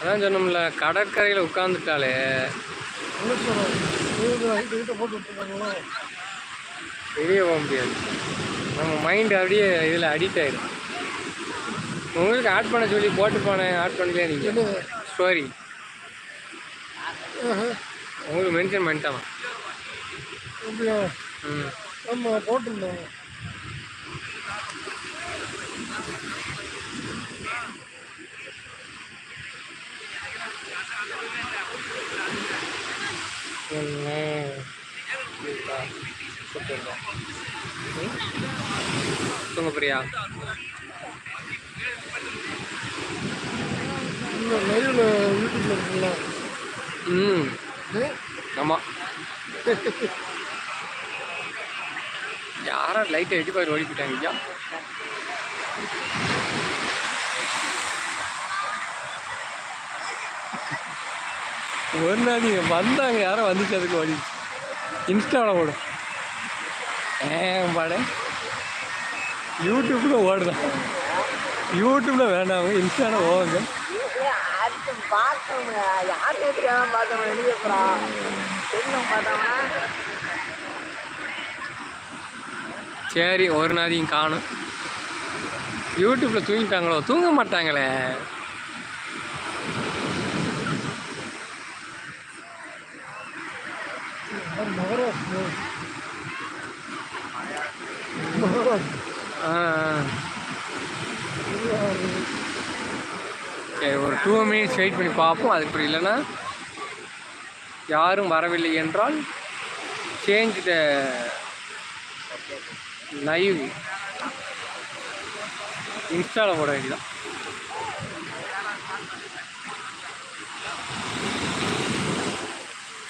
அதான் சொன்னோம்ல கடற்கரையில் உட்காந்துட்டாலே வெளியே போக முடியாது. நம்ம மைண்ட் அப்படியே இதில் அடிக்ட் ஆயிடும். உங்களுக்கு ஆட் பண்ண சொல்லி போட்டு போனேன் ஆட் பண்ணலையே நீங்கள் ஸ்டோரி உங்களுக்கு மென்ஷன் அப்படியா? ம். ஆமாம் போட்டிருந்தோம் என்ன தூங்க பிரியா ம். ஆமாம் யாரா லைட்டை எட்டி பாரு ஓடி போயிட்டாங்க ஐயா. ஒரு நாள் வந்தாங்க யாரோ வந்துச்சு அதுக்கு ஓடி இன்ஸ்டாவில் ஓடும் ஏன் பாட. யூடியூப்பில் ஓடுதான் யூடியூப்பில் வேண்டாம் இன்ஸ்டாவில் ஓடுங்க. சரி ஒரு நாளையும் காணும். யூடியூப்பில் தூங்கிட்டாங்களோ? தூங்க மாட்டாங்களே அது மகாராஷ்டிரா மகாராஷ்டிரா ஆ ஆ. சரி ஒரு டூ மினிட்ஸ் வெயிட் பண்ணி பார்ப்போம். அதுக்கு இல்லைன்னா யாரும் வரவில்லை என்றால் சேஞ்ச் த லைவ் இன்ஸ்டாவில் போட வேண்டியதான்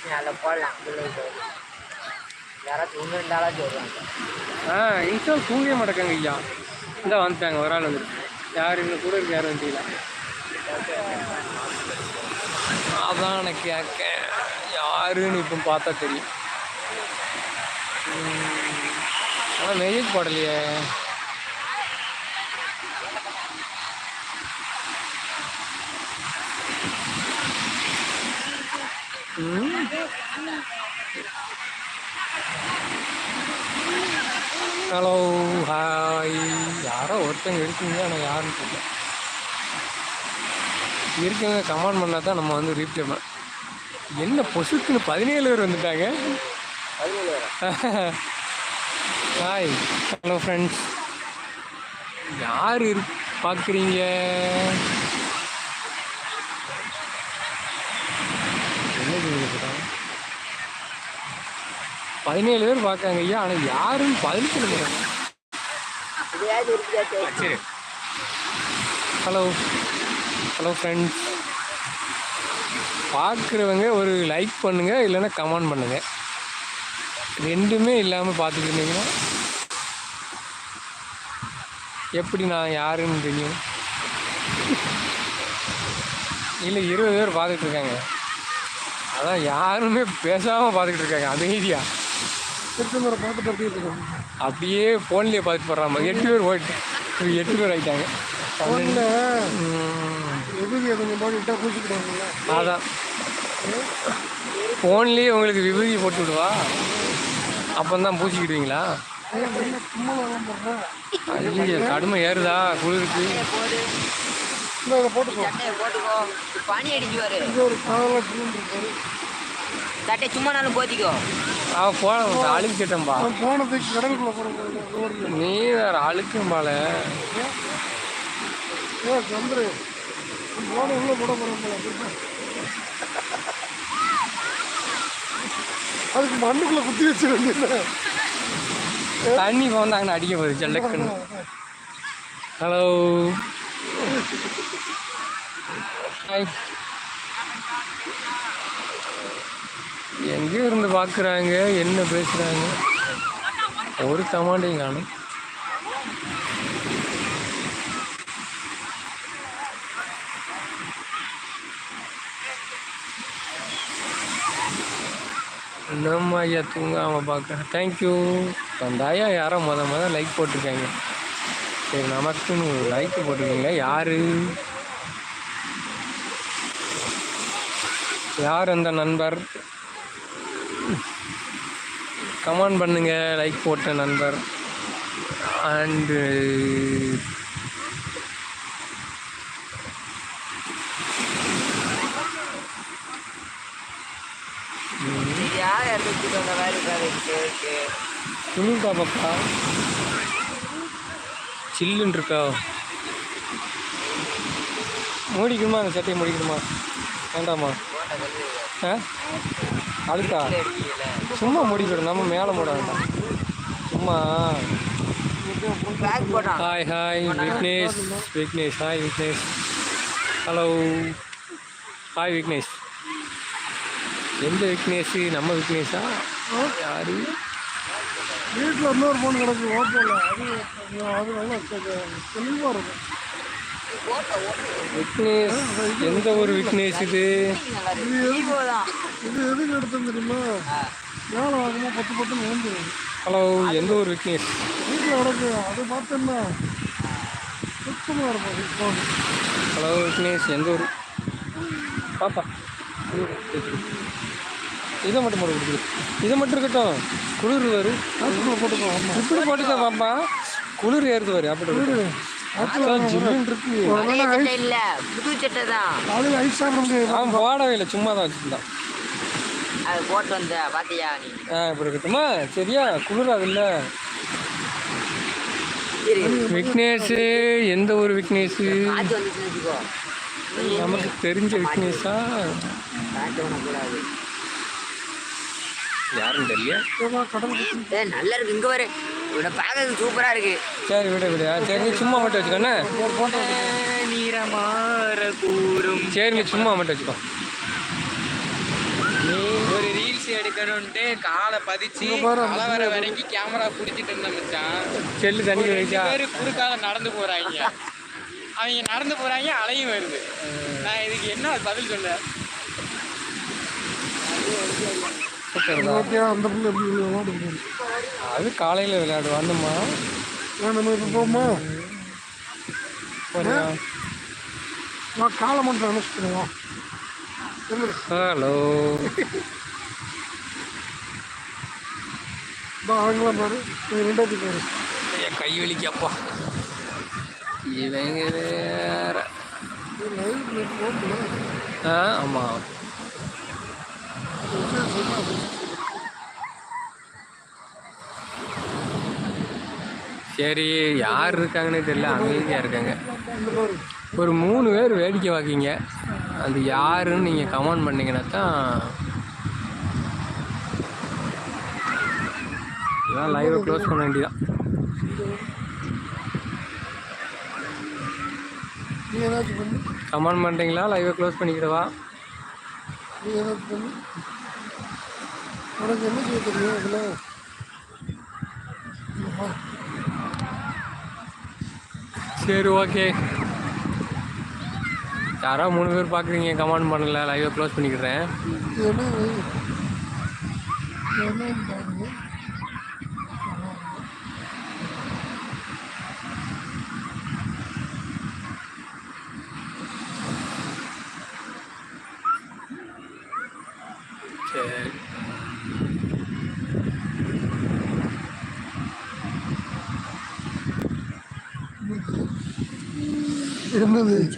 நீ அதில் போடலாம் யாராச்சும் ஒன்று ரெண்டு ஆளாச்சும் வருவாங்க ஆ இன்ஸ்டால் தூங்கவே மாட்டேங்க ஐயா. இந்த வந்துட்டாங்க ஒரு ஆள் வந்துருக்கு யார் இன்னும் கூட இருக்கு யாரும் வந்தீங்களா அதான் எனக்கு கேட்க யாருன்னு இப்போ பார்த்தா தெரியும். ஆனால் மெசேஜ் போடலையே. ம்? ஹலோ ஹாய் யாரோ ஒருத்தங்க இருக்கீங்க ஆனால் யாருன்னு தெரியல. இருக்கவங்க கமெண்ட் பண்ணால் தான் நம்ம வந்து ரீப்ளே பண்ண என்ன பொசுக்குன்னு பதினேழு பேர் வந்துட்டாங்க. ஹாய் ஹலோ ஃப்ரெண்ட்ஸ் யார் இரு பார்க்குறீங்க என்ன சொல்லிட்டு பதினேழு பேர் பார்க்காங்க ஐயா ஆனால் யாருன்னு பதில் சொல்ல முடியாது ஹலோ ஹலோ ஃப்ரெண்ட்ஸ் பார்க்குறவங்க ஒரு லைக் பண்ணுங்கள் இல்லைன்னா கமெண்ட் பண்ணுங்கள் ரெண்டுமே இல்லாமல் பார்த்துட்டு இருந்தீங்கன்னா எப்படி நான் யாருன்னு தெரியும். இல்லை இருபது பேர் பார்த்துட்டு இருக்காங்க. அதான் யாருமே பேசாமல் பார்த்துக்கிட்டு இருக்காங்க அமைதியாக திருச்செந்தூரை பார்த்துட்டு அப்படியே இருக்கோம் அப்படியே ஃபோன்லேயே பார்த்துட்டு போடுறாங்க எட்டு பேர் போயிட்டு எட்டு பேர் ஆகிட்டாங்க ஃபோனில் எதுக்கு கொஞ்சம் போட்டுக்கிட்டா பூச்சிக்கிட்டாங்கல்ல அதான். ஃபோன்லேயே உங்களுக்கு விபூதி போட்டு விடுவா? அப்போ தான் பூச்சிக்கிடுவீங்களா ஐயோ கடுமை ஏறுதா குளிருக்கு. போட்டுக்கோ. பனி அடிச்சு ஒரு சட்டை சும்மா நாளும் போத்திக்கோ. அவன் போன அழுக்கு சட்டம்பா போனதுக்கு கடலுக்குள்ளே போகிறேன் நீ வேற அழுக்கும்பால. ஏ சந்திரு போன உள்ள போட போகிறேன் அதுக்கு மண்ணுக்குள்ளே குத்தி வச்சு வேண்டியது தண்ணி இப்போ வந்தாங்கன்னு அடிக்க போகுது ஜல்லக்குன்னு ஹலோ ஹாய் எங்கே இருந்து பார்க்குறாங்க? என்ன பேசுகிறாங்க ஒரு கமாண்டையும் காணும். நம்ம ஐயா தூங்காமல் பார்க்குறேன் தேங்க்யூ அந்த ஐயா யாரோ மொதல் மொதல் லைக் போட்டிருக்காங்க. சரி நமக்குன்னு லைக் போட்டிருக்கீங்க யார்? யார் அந்த நண்பர்? கமெண்ட் பண்ணுங்க லைக் போட்ட நண்பர். அண்டு யார் துணிக்கா பாப்பா? சில்லுன்னு இருக்கா? மூடிக்கணுமா அந்த சட்டையை முடிக்கணுமா வேண்டாமா? அழுக்கா சும்மா மூடிக்கிடும் நம்ம மேலே மூட வேண்டாம். சும்மா. Hi hi Vignesh Vignesh hi Vignesh hello hi Vignesh எந்த விக்னேஷ் நம்ம விக்னேஷா யாரு? வீட்டில் இன்னொரு ஃபோன் கிடக்கு ஓப்போல அது அது நல்லா தெளிவாக இருக்கும். விக்னேஷ் எந்த ஒரு விக்னேஷ் இது? தான் இது எதுக்கு எடுத்தேன் தெரியுமா? வேலை வாங்கும்போது பத்து பத்துன்னு விழுந்துடும் ஹலோ எந்த ஒரு விக்னேஷ்? வீட்டில் கிடக்கு. அது பார்த்தேன்னா சுத்தமாக இருக்கும். ஹலோ விக்னேஷ் எந்த ஒரு பாப்பா. இதை மட்டும் போட்டு கொடுக்குது இதை மட்டும் இருக்கட்டும். குளிர் வரும் ஆஸ்பத்திரி போட்டுக்கோ. இப்படி போட்டுதான் பாப்பா. குளிர் ஏறுது வரும் அப்படி இல்ல புது சட்டை தான் காலையில் ஐஸ் சாப்பிட முடியாது அவன் போடவே இல்லை சும்மா தான் வச்சுருந்தான். அது போட்டு வந்த பாத்தியா நீ? ஆ இப்படி இருக்கட்டுமா? சரியா குளிராது இல்லை விக்னேஷ் எந்த ஒரு விக்னேஷ்? நமக்கு தெரிஞ்ச விக்னேஷா? யாருன்னு தெரியல. நல்லா இருக்கு இங்க வரு இவனை பார்க்கறதுக்கு சூப்பரா இருக்கு. சரி விட விட. சரி சும்மா மட்டும் வச்சுக்கோண்ணே நீரமாற கூறும். சரி சும்மா மட்டும் வச்சுக்கோ. ஒரு ரீல்ஸ் எடுக்கணும்ட்டு காலை பதிச்சு களை வர வரைக்கும் கேமரா பிடிச்சிட்டு இருந்த மச்சான். செல்லு தண்ணி பேரு குறுக்கால நடந்து போறாங்க. அவங்க நடந்து போறாங்க அலையும் வருது. நான் இதுக்கு என்ன பதில் சொல்ல அந்த பிள்ளை எப்படி அது காலையில் விளையாடுவான்னுமா ஏன் நம்ம இப்போ போமா நான் காலை மட்டும் அனுப்பிச்சிடுவோம் ஹலோ. ஆங்கலாம் பாரு. ரெண்டாவது பாரு என் கை வலிக்கப்பா. இவங்க வேற. ஆ ஆமாம் சரி யார் இருக்காங்கன்னே தெரியல அமைதியாக இருக்காங்க. ஒரு மூணு பேர் வேடிக்கை வாக்கிங்க அது யாருன்னு நீங்கள் கமெண்ட் பண்ணீங்கன்னா தான் இதான் லைவை க்ளோஸ் பண்ண வேண்டியதான் கமெண்ட் பண்ணுறீங்களா லைவை க்ளோஸ் பண்ணிக்கிறவா? உனக்கு என்ன செய்ய தெரியும் இதில் சரி ஓகே யாரோ மூணு பேர் பார்க்குறீங்க கமெண்ட் பண்ணல லைவை க்ளோஸ் பண்ணிக்கிறேன். Jimmy Lee.